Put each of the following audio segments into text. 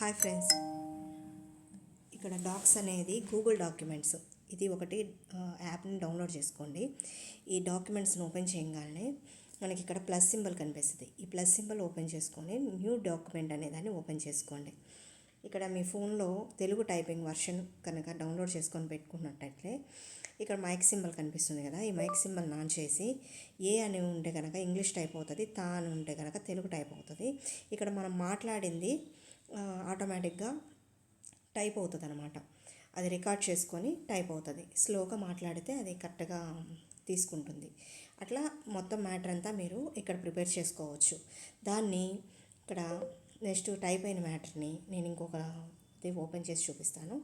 Hi friends ఇక్కడ Docs అనేది Google documents ఇది ఒకటి యాప్ని డౌన్లోడ్ చేసుకోండి. ఈ డాక్యుమెంట్స్ని ఓపెన్ చేయగానే మనకి ఇక్కడ ప్లస్ సింబల్ కనిపిస్తుంది. ఈ ప్లస్ సింబల్ ఓపెన్ చేసుకొని న్యూ డాక్యుమెంట్ అనే దాన్ని ఓపెన్ చేసుకోండి. ఇక్కడ మీ ఫోన్లో తెలుగు టైపింగ్ వర్షన్ కనుక డౌన్లోడ్ చేసుకొని పెట్టుకున్నట్టయితే ఇక్కడ మైక్ సింబల్ కనిపిస్తుంది కదా. ఈ మైక్ సింబల్ నాన్ చేసి ఏ అని ఉంటే కనుక ఇంగ్లీష్ టైప్ అవుతుంది తా అని ఉంటే కనుక తెలుగు టైప్ అవుతుంది. ఇక్కడ మనం మాట్లాడింది ఆటోమేటిక్గా టైప్ అవుతుంది అనమాట అది రికార్డ్ చేసుకొని టైప్ అవుతుంది. స్లోగా మాట్లాడితే అది కరెక్ట్గా తీసుకుంటుంది. అట్లా మొత్తం మ్యాటర్ అంతా మీరు ఇక్కడ ప్రిపేర్ చేసుకోవచ్చు. దాన్ని ఇక్కడ నెక్స్ట్ టైప్ అయిన మ్యాటర్ని నేను ఇంకొక ఇది ఓపెన్ చేసి చూపిస్తాను.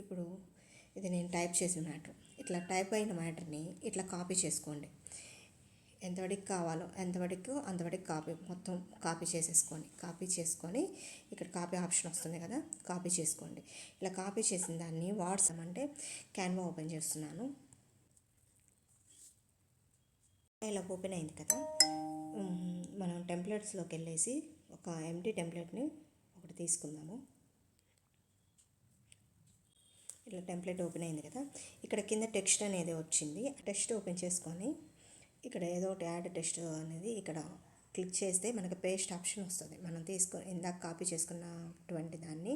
ఇప్పుడు ఇది నేను టైప్ చేసిన మ్యాటర్ ఇట్లా టైప్ అయిన మ్యాటర్ని ఇట్లా కాపీ చేసుకోండి. ఎంతవరకు కావాలో ఎంతవరకు అంతవరకు కాపీ మొత్తం కాపీ చేసేసుకోండి కాపీ చేసుకొని ఇక్కడ కాపీ ఆప్షన్ వస్తుంది కదా కాపీ చేసుకోండి. ఇలా కాపీ చేసిన దాన్ని వాట్సాప్ అంటే క్యాన్వా ఓపెన్ చేస్తున్నాను. ఇలా ఓపెన్ అయింది కదా మనం టెంప్లెట్స్లోకి వెళ్ళేసి ఒక ఎంటీ టెంప్లెట్ని ఒకటి తీసుకుందాము. ఇట్లా టెంప్లెట్ ఓపెన్ అయింది కదా ఇక్కడ కింద టెక్స్ట్ అనేది వచ్చింది. టెక్స్ట్ ఓపెన్ చేసుకొని ఇక్కడ ఏదో ఒకటి యాడ్ టెస్ట్ అనేది ఇక్కడ క్లిక్ చేస్తే మనకి పేస్ట్ ఆప్షన్ వస్తుంది. మనం తీసుకో ఇందాక కాపీ చేసుకున్నటువంటి దాన్ని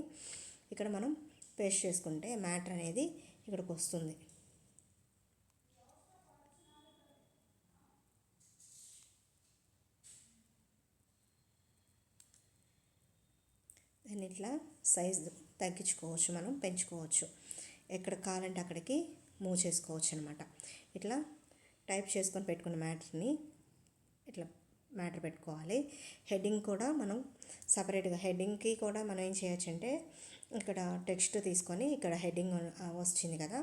ఇక్కడ మనం పేస్ట్ చేసుకుంటే మ్యాటర్ అనేది ఇక్కడికి వస్తుంది. దాన్ని ఇట్లా సైజ్ తగ్గించుకోవచ్చు మనం పెంచుకోవచ్చు. ఎక్కడ కావాలంటే అక్కడికి మూవ్ చేసుకోవచ్చు అనమాట ఇట్లా టైప్ చేసుకొని పెట్టుకున్న మ్యాటర్ని ఇట్లా మ్యాటర్ పెట్టుకోవాలి. హెడ్డింగ్ కూడా మనం సపరేట్గా హెడ్డింగ్కి కూడా మనం ఏం చేయొచ్చు అంటే ఇక్కడ టెక్స్ట్ తీసుకొని ఇక్కడ హెడ్డింగ్ వచ్చింది కదా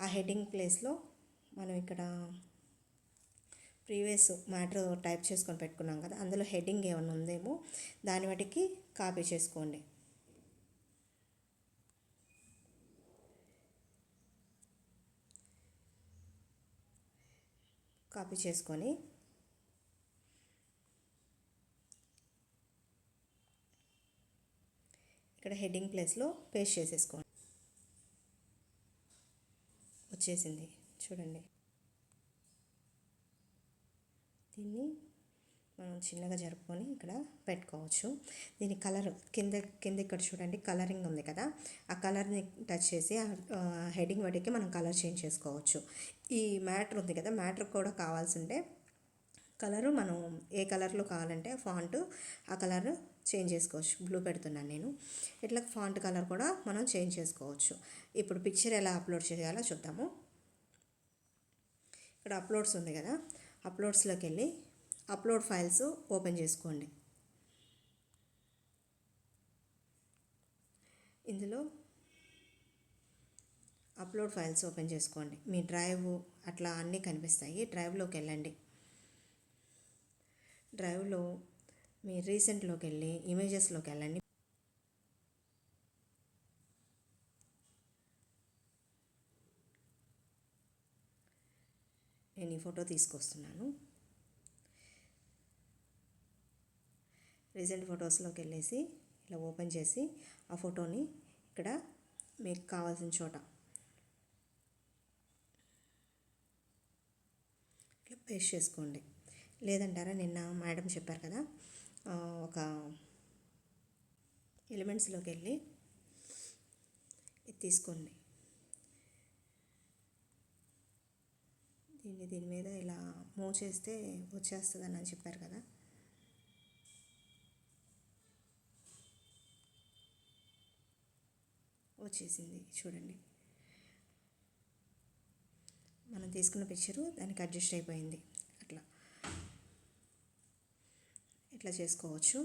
ఆ హెడ్డింగ్ ప్లేస్లో మనం ఇక్కడ ప్రీవియస్ మ్యాటర్ టైప్ చేసుకొని పెట్టుకున్నాం కదా అందులో హెడ్డింగ్ ఏమైనా ఉందేమో దాన్ని బట్టికి కాపీ చేసుకోండి. కాపీ చేసుకొని ఇక్కడ హెడ్డింగ్ ప్లేస్లో పేస్ట్ చేసేసుకోండి. వచ్చేసింది. చూడండి. దీన్ని మనం చిన్నగా జరుపుకొని ఇక్కడ పెట్టుకోవచ్చు. దీని కలర్ కింద కింద ఇక్కడ చూడండి కలరింగ్ ఉంది కదా. ఆ కలర్ని టచ్ చేసి ఆ హెడ్డింగ్ వాటికి మనం కలర్ చేంజ్ చేసుకోవచ్చు. ఈ మ్యాటర్ ఉంది కదా మ్యాటర్ కూడా కావాల్సి ఉంటే కలరు మనం ఏ కలర్లో కావాలంటే ఫాంట్ ఆ కలర్ చేంజ్ చేసుకోవచ్చు. బ్లూ పెడుతున్నాను నేను. ఇట్లా ఫాంట్ కలర్ కూడా మనం చేంజ్ చేసుకోవచ్చు. ఇప్పుడు పిక్చర్ ఎలా అప్లోడ్ చేయాలో చూద్దాము. ఇక్కడ అప్లోడ్స్ ఉంది కదా. అప్లోడ్స్లోకి వెళ్ళి అప్లోడ్ ఫైల్స్ ఓపెన్ చేసుకోండి. ఇందులో అప్లోడ్ ఫైల్స్ ఓపెన్ చేసుకోండి. మీ డ్రైవ్ అట్లా అన్నీ కనిపిస్తాయి. డ్రైవ్లోకి వెళ్ళండి. డ్రైవ్లో మీ రీసెంట్లోకి వెళ్ళి ఇమేజెస్లోకి వెళ్ళండి. నేను ఈ ఫోటో తీసుకొస్తున్నాను. రీసెంట్ ఫొటోస్లోకి వెళ్ళేసి ఇలా ఓపెన్ చేసి ఆ ఫోటోని ఇక్కడ మీకు కావాల్సిన చోట. ఇట్లా పేస్ట్ చేసుకోండి. లేదంటారా నిన్న మేడం చెప్పారు కదా ఒక ఎలిమెంట్స్లోకి వెళ్ళి ఇది తీసుకోండి. దీన్ని దీని మీద ఇలా మూవ్ చేస్తే వచ్చేస్తుందని అని చెప్పారు కదా. వచ్చేసింది. చూడండి. మనం తీసుకున్న పిక్చరు దానికి అడ్జస్ట్ అయిపోయింది. అట్లా. ఇట్లా చేసుకోవచ్చు.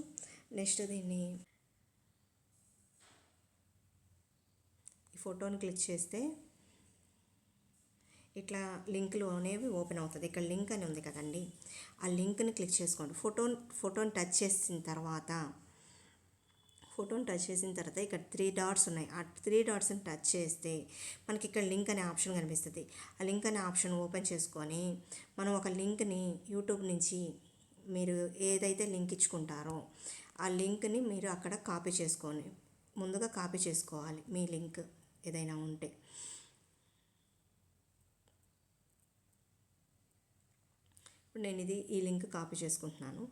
నెక్స్ట్ దీన్ని ఈ ఫోటోని క్లిక్ చేస్తే ఇట్లా లింకులు అనేవి ఓపెన్ అవుతుంది. ఇక్కడ లింక్ అని ఉంది కదండి. ఆ లింక్ని క్లిక్ చేసుకోండి. ఫోటో ఫోటోని టచ్ చేసిన తర్వాత ఫోటోని టచ్ చేసిన తర్వాత ఇక్కడ త్రీ డాట్స్ ఉన్నాయి. ఆ త్రీ డాట్స్ని టచ్ చేస్తే మనకి ఇక్కడ లింక్ అనే ఆప్షన్ కనిపిస్తుంది. ఆ లింక్ అనే ఆప్షన్ ఓపెన్ చేసుకొని మనం ఒక లింక్ని యూట్యూబ్ నుంచి మీరు ఏదైతే లింక్ ఇచ్చుకుంటారో ఆ లింక్ని మీరు అక్కడ కాపీ చేసుకొని ముందుగా కాపీ చేసుకోవాలి మీ లింక్ ఏదైనా ఉంటే. ఇప్పుడు నేను ఇది ఈ లింక్ కాపీ చేసుకుంటున్నాను.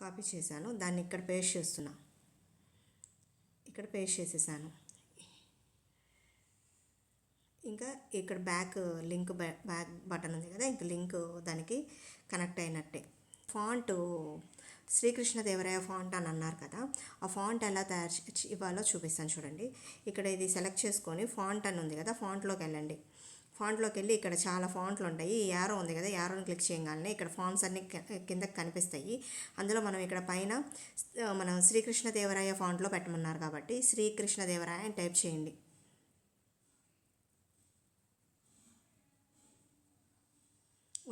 కాపీ చేశాను. దాన్ని ఇక్కడ పేస్ట్ చేస్తున్నా. ఇక్కడ పేస్ట్ చేసేసాను. ఇంకా ఇక్కడ బ్యాక్ లింక్ బ్యాక్ బటన్ ఉంది కదా ఇంకా లింక్ దానికి కనెక్ట్ అయినట్టే. ఫాంట్ శ్రీకృష్ణదేవరాయ ఫాంట్ అని అన్నారు కదా ఆ ఫాంట్ ఎలా తయారు చే- ఇవ్వాలో చూపిస్తాను చూడండి. ఇక్కడ ఇది సెలెక్ట్ చేసుకొని ఫాంట్ అని ఉంది కదా ఫాంట్లోకి వెళ్ళండి. ఫాంట్లోకి వెళ్ళి ఇక్కడ చాలా ఫాంట్లు ఉంటాయి. ఈ యారో ఉంది కదా యారోని క్లిక్ చేయగానే ఇక్కడ ఫాంట్స్ అన్ని కిందకి కనిపిస్తాయి. అందులో మనం ఇక్కడ పైన మనం శ్రీకృష్ణదేవరాయ ఫాంట్లో పెట్టమన్నారు కాబట్టి శ్రీకృష్ణదేవరాయ అని టైప్ చేయండి.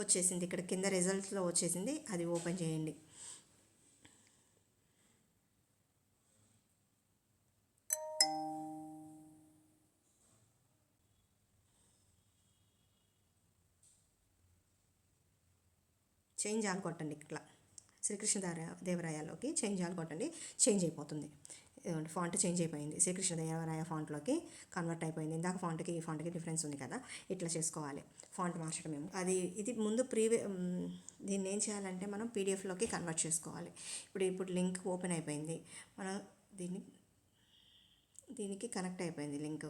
వచ్చేసింది. ఇక్కడ కింద రిజల్ట్స్లో వచ్చేసింది. అది ఓపెన్ చేయండి. చేంజ్ ఆలు కొట్టండి ఇట్లా. శ్రీకృష్ణ దేవరాయలోకి చేంజ్ ఆలు కొట్టండి చేంజ్ అయిపోతుంది. ఫాంట్ చేంజ్ అయిపోయింది. శ్రీకృష్ణ దేవరాయ ఫాంట్లోకి కన్వర్ట్ అయిపోయింది. ఇందాక ఫాంట్కి ఈ ఫాంట్కి డిఫరెన్స్ ఉంది కదా ఇట్లా చేసుకోవాలి. ఫాంట్ మార్చడం ఏమో. అది ఇది ముందు ప్రీవే దీన్ని ఏం చేయాలంటే మనం పీడిఎఫ్లోకి కన్వర్ట్ చేసుకోవాలి. ఇప్పుడు ఇప్పుడు లింక్ ఓపెన్ అయిపోయింది. మనం దీన్ని దీనికి కనెక్ట్ అయిపోయింది లింక్.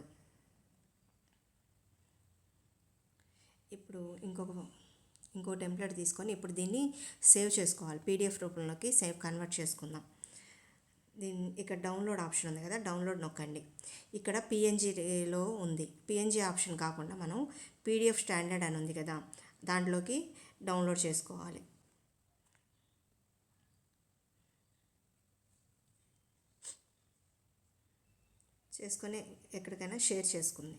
ఇప్పుడు ఇంకొక ఇంకో టెంప్లెట్ తీసుకొని ఇప్పుడు దీన్ని సేవ్ చేసుకోవాలి. పీడిఎఫ్ రూపంలోకి సేవ్ కన్వర్ట్ చేసుకుందాం. దీన్ని ఇక్కడ డౌన్లోడ్ ఆప్షన్ ఉంది కదా డౌన్లోడ్ నొక్కండి. ఇక్కడ పిఎన్జిలో ఉంది. పిఎన్జి ఆప్షన్ కాకుండా మనం పీడిఎఫ్ స్టాండర్డ్ అని ఉంది కదా దాంట్లోకి డౌన్లోడ్ చేసుకోవాలి. చేసుకొని ఎక్కడికైనా షేర్ చేసుకుంది.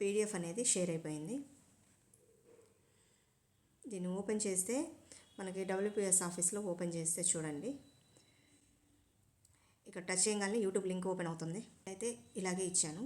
పీడిఎఫ్ అనేది షేర్ అయిపోయింది. దీన్ని ఓపెన్ చేస్తే మనకి డబ్ల్యూపీఎస్ ఆఫీస్లో ఓపెన్ చేస్తే చూడండి. ఇక్కడ టచ్ చేయగానే యూట్యూబ్ లింక్ ఓపెన్ అవుతుంది. అయితే ఇలాగే ఇచ్చాను.